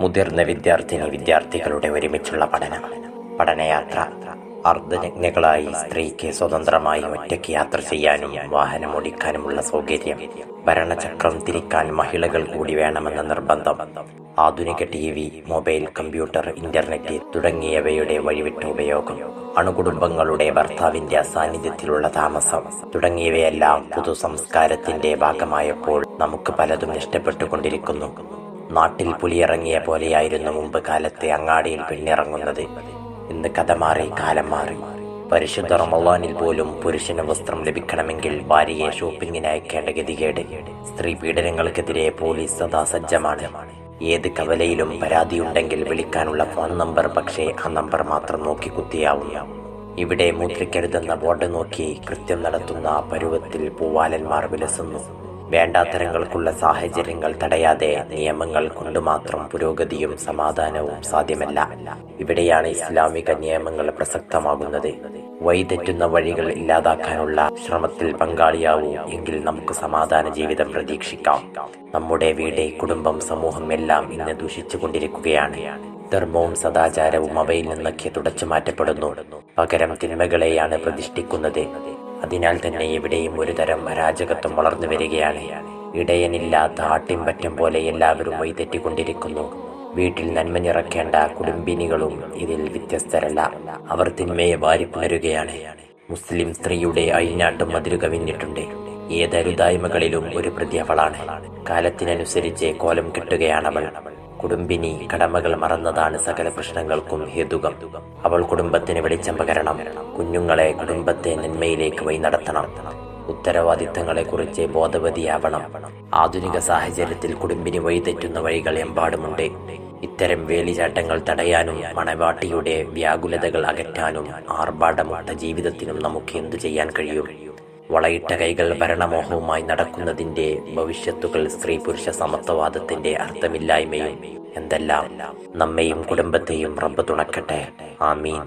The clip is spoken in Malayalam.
മുതിർന്ന വിദ്യാർത്ഥിനി വിദ്യാർത്ഥികളുടെ ഒരുമിച്ചുള്ള പഠനം. പഠനയാത്ര അർദ്ധനഗ്നകളായി സ്ത്രീക്ക് സ്വതന്ത്രമായി ഒറ്റയ്ക്ക് യാത്ര ചെയ്യാനും വാഹനം ഓടിക്കാനുമുള്ള സൗകര്യം ഭരണചക്രം തിരിക്കാൻ മഹിളകൾ കൂടി വേണമെന്ന നിർബന്ധം ആധുനിക T V mobile computer internet തുടങ്ങിയവയുടെ വഴിവിട്ട ഉപയോഗം അണുകുടുംബങ്ങളുടെ ഭർത്താവിന്റെ സാന്നിധ്യത്തിലുള്ള താമസം തുടങ്ങിയവയെല്ലാം പുതു സംസ്കാരത്തിന്റെ ഭാഗമായപ്പോൾ നമുക്ക് പലതും നഷ്ടപ്പെട്ടുകൊണ്ടിരിക്കുന്നു. നാട്ടിൽ പുലിയിറങ്ങിയ പോലെയായിരുന്നു മുമ്പ് കാലത്തെ അങ്ങാടിയിൽ പിന്നിറങ്ങുന്നത് ഇന്ന് കഥ മാറി കാലം മാറി. പരിശുദ്ധ റമവാനിൽ പോലും പുരുഷന് വസ്ത്രം ലഭിക്കണമെങ്കിൽ ഭാര്യയെ ഷോപ്പിങ്ങിന് അയക്കേണ്ട ഗതികേട്. സ്ത്രീ പീഡനങ്ങൾക്കെതിരെ പോലീസ് സദാ സജ്ജമാണ് ഏത് കവലയിലും പരാതിയുണ്ടെങ്കിൽ വിളിക്കാനുള്ള ഫോൺ നമ്പർ പക്ഷേ ആ നമ്പർ മാത്രം നോക്കി കുത്തിയാവുന്നു ഇവിടെ മൂത്രിക്കരുതെന്ന ബോർഡ് നോക്കി കൃത്യം നടത്തുന്ന പരുവത്തിൽ പൂവാലന്മാർ വിലസുന്നു. വേണ്ടാത്തരങ്ങൾക്കുള്ള സാഹചര്യങ്ങൾ തടയാതെ നിയമങ്ങൾ കൊണ്ട് മാത്രം പുരോഗതിയും സമാധാനവും സാധ്യമല്ല. ഇവിടെയാണ് ഇസ്ലാമിക നിയമങ്ങൾ പ്രസക്തമാകുന്നത്. വഴിതെറ്റുന്ന വഴികൾ ഇല്ലാതാക്കാനുള്ള ശ്രമത്തിൽ പങ്കാളിയാവൂ എങ്കിൽ നമുക്ക് സമാധാന ജീവിതം പ്രതീക്ഷിക്കാം. നമ്മുടെ വീട് കുടുംബം സമൂഹം എല്ലാം ഇന്ന് ദൂഷിച്ചു കൊണ്ടിരിക്കുകയാണ്. ധർമ്മവും സദാചാരവും അവയിൽ നിന്നൊക്കെ തുടച്ചു മാറ്റപ്പെടുന്നു. പകരം തിന്മകളെയാണ് പ്രതിഷ്ഠിക്കുന്നത്. അതിനാൽ തന്നെ ഇവിടെയും ഒരു തരം അരാജകത്വം വളർന്നു വരികയാണ്. ഇടയനില്ലാത്ത ആട്ടിൻപറ്റം പോലെ എല്ലാവരും വൈതെറ്റിക്കൊണ്ടിരിക്കുന്നു വീട്ടിൽ നന്മ നിറക്കേണ്ട കുടുംബിനികളും ഇതിൽ വ്യത്യസ്തരല്ല. അവർ തിന്മയെ വാരിപ്പുണരുകയാണ് മുസ്ലിം സ്ത്രീയുടെ അഴിഞ്ഞാട്ടം മതിരു കവിഞ്ഞിട്ടുണ്ട് ഏതരുതായ്മകളിലും ഒരു പ്രതി അവളാണ്. കാലത്തിനനുസരിച്ച് കോലം കെട്ടുകയാണവൾ കുടുംബിനി കടമകൾ മറന്നതാണ് സകല പ്രശ്നങ്ങൾക്കും ഹേതുകം. അവൾ കുടുംബത്തിന് വെളിച്ചം പകരണം. കുഞ്ഞുങ്ങളെ കുടുംബത്തെ നന്മയിലേക്ക് വഴി നടത്തണം. ഉത്തരവാദിത്തങ്ങളെക്കുറിച്ച് ബോധവതിയാവണം. ആധുനിക സാഹചര്യത്തിൽ കുടുംബിനി വഴിതെറ്റുന്ന വഴികൾ എമ്പാടുമുണ്ട്. ഇത്തരം വേലിചാട്ടങ്ങൾ തടയാനും മണവാട്ടിയുടെ വ്യാകുലതകൾ അകറ്റാനും ആർഭാടമുട്ട ജീവിതത്തിനും നമുക്ക് എന്തു ചെയ്യാൻ കഴിയും? വളയിട്ട കൈകൾ ഭരണമോഹവുമായി നടക്കുന്നതിന്റെ ഭവിഷ്യത്തുകൾ സ്ത്രീ പുരുഷ സമത്വവാദത്തിന്റെ അർത്ഥമില്ലായ്മയും എന്തെല്ലാം നമ്മെയും കുടുംബത്തെയും റബ്ബ് തുണക്കട്ടെ. ആമീൻ.